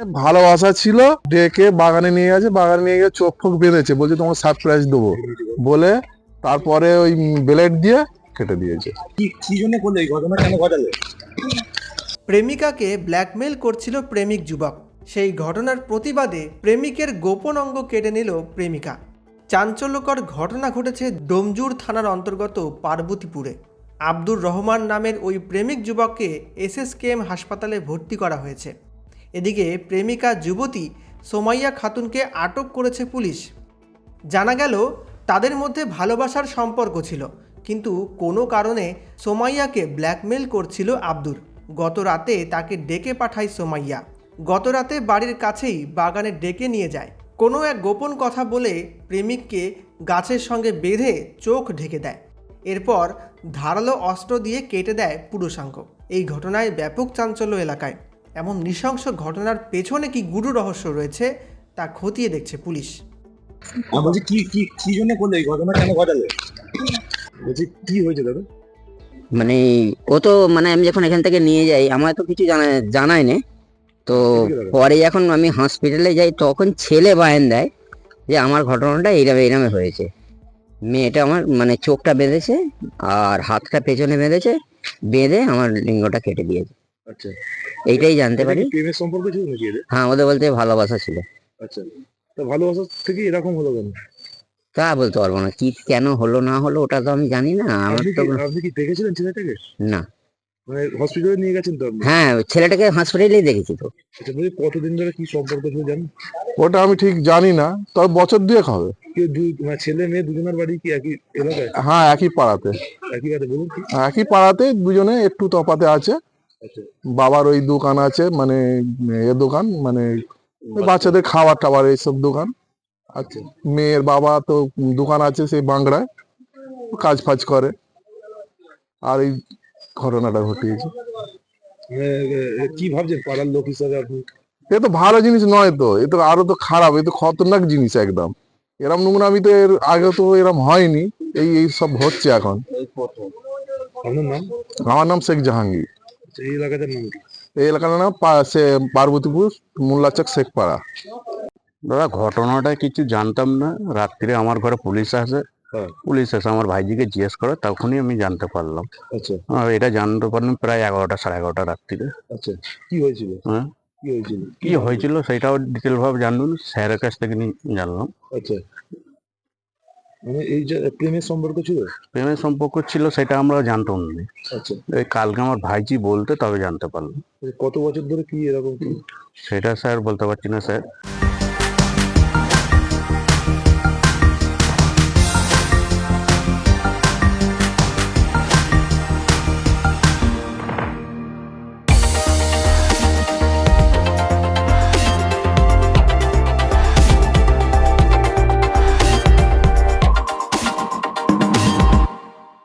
ভালোবাসা ছিল ডেকে বাগানে নিয়ে গেছে বাগানে নিয়ে গিয়ে চোখ ফোক বেঁধেছে বলছে তোমাকে সারপ্রাইজ দেবো। বলে তারপরে ওই ব্লেড দিয়ে কেটে দিয়েছে। কি কি জন্য করল? এই ঘটনা কেন ঘটালো? প্রেমিকাকে ব্ল্যাকমেল করছিল প্রেমিক যুবক। সেই ঘটনার প্রতিবাদে প্রেমিকের গোপন অঙ্গ কেটে নিল প্রেমিকা। চাঞ্চল্যকর ঘটনা ঘটেছে ডোমজুর থানার অন্তর্গত পার্বতীপুরে। আব্দুর রহমান নামের ওই প্রেমিক যুবককে এসএসকেএম হাসপাতালে ভর্তি করা হয়েছে। এদিকে প্রেমিকা যুবতী সোমাইয়া খাতুনকে আটক করেছে পুলিশ। জানা গেল, তাদের মধ্যে ভালোবাসার সম্পর্ক ছিল, কিন্তু কোনো কারণে সোমাইয়াকে ব্ল্যাকমেল করছিল আব্দুর। গত রাতে তাকে ডেকে পাঠায় সোমাইয়া। গত রাতে বাড়ির কাছেই বাগানে ডেকে নিয়ে যায়। কোনো এক গোপন কথা বলে প্রেমিককে গাছের সঙ্গে বেঁধে চোখ ঢেকে দেয়। এরপর ধারালো অস্ত্র দিয়ে কেটে দেয় পুরুষাঙ্গ। এই ঘটনায় ব্যাপক চাঞ্চল্য এলাকায়। এমন নৃশংস ঘটনার পেছনে কি গুরু রহস্য রয়েছে তা খতিয়ে দেখছে পুলিশ। বলছি কি কি কি জন্য করল? এই ঘটনা কেন ঘটালো? বলছি কি হয়েছে দাদা? মানে ও তো মানে আমি যখন এখান থেকে নিয়ে যাই আমার তো কিছু জানা জানাই না তো পরে যখন আমি হসপিটালে যাই তখন ছেলে বায়ান দেয় যে আমার ঘটনাটা এইরকম এইরকম হয়েছে। মেয়েটা আমার মানে চোখটা বেঁধেছে আর হাতটা পেছনে বেঁধেছে বেঁধে আমার লিঙ্গটা কেটে দিয়েছে। আচ্ছা। এইটাই জানতে পারি। প্রেমের সম্পর্ক ছিল নাকি এদের? হ্যাঁ ওদের বলতে ভালোবাসা ছিল। আচ্ছা। তা ভালোবাসা থেকে এরকম হলো কেন? তা বলতে পারব না। কি কেন হলো না হলো ওটা তো আমি জানি না। আমার তো আপনি কি দেখেছিলেন ছেলেটাকে? না। মানে হসপিটালে নিয়ে গেছেন তো হ্যাঁ ছেলেটাকে হসপিটালেই দেখেছি তো। আচ্ছা বলছি কতদিন ধরে কি সম্পর্ক ছিল জানেন ওটা আমি ঠিক জানি না তবে বছর দুয়েক হবে। কি দুই মানে ছেলে মেয়ে দুজনের বাড়ি কি একই এলাকায়? হ্যাঁ একই পাড়াতে। একই কাছে বলুন কি একই পাড়াতে দুজনে একটু তফাতে আছে। বাবার ওই দোকান আছে মানে এ দোকান মানে বাচ্চাদের খাবার টাবার এইসব দোকান আচ্ছা মেয়ের বাবা তো দোকান আছে সেই বাংলায় কাজ ফাজ করে। আর এই ঘটনাটা ঘটিয়েছে। কি ভাবছেন পাড়ার লোক হিসাবে আপনি? এ তো ভালো জিনিস নয় তো এ তো আরও তো খারাপ এ তো খতরনাক জিনিস একদম। এরম নোংরামি তো এর আগে তো এরম হয়নি এই এই সব হচ্ছে এখন। আমার নাম শেখ জাহাঙ্গীর। আচ্ছা, এই এলাকাটার নাম কি? এই এলাকার নাম পার্বতীপুর মোল্লাচক শেখপাড়া। দাদা ঘটনাটা কিছু জানতাম না। রাত্রিরে আমার ঘরে পুলিশ আসে। হ্যাঁ। পুলিশ এসে আমার ভাইজিকে জিজ্ঞেস করে তখনই আমি জানতে পারলাম। আচ্ছা। এটা জানতে পারলাম প্রায় এগারোটা সাড়ে এগারোটা রাত্রিরে আচ্ছা। কি হয়েছিল? হ্যাঁ। কি হয়েছিল? সেটাও ডিটেল ভাবে জানলাম স্যারের কাছ থেকে নি- জানলাম। আচ্ছা। মানে এই যে প্রেমের সম্পর্ক ছিল? প্রেমের সম্পর্ক ছিল সেটা আমরা জানতাম না। আচ্ছা। এই কালকে আমার ভাইজি বলতে তবে জানতে পারলাম। কত বছর ধরে কি এরকম? সেটা স্যার বলতে পারছি না স্যার।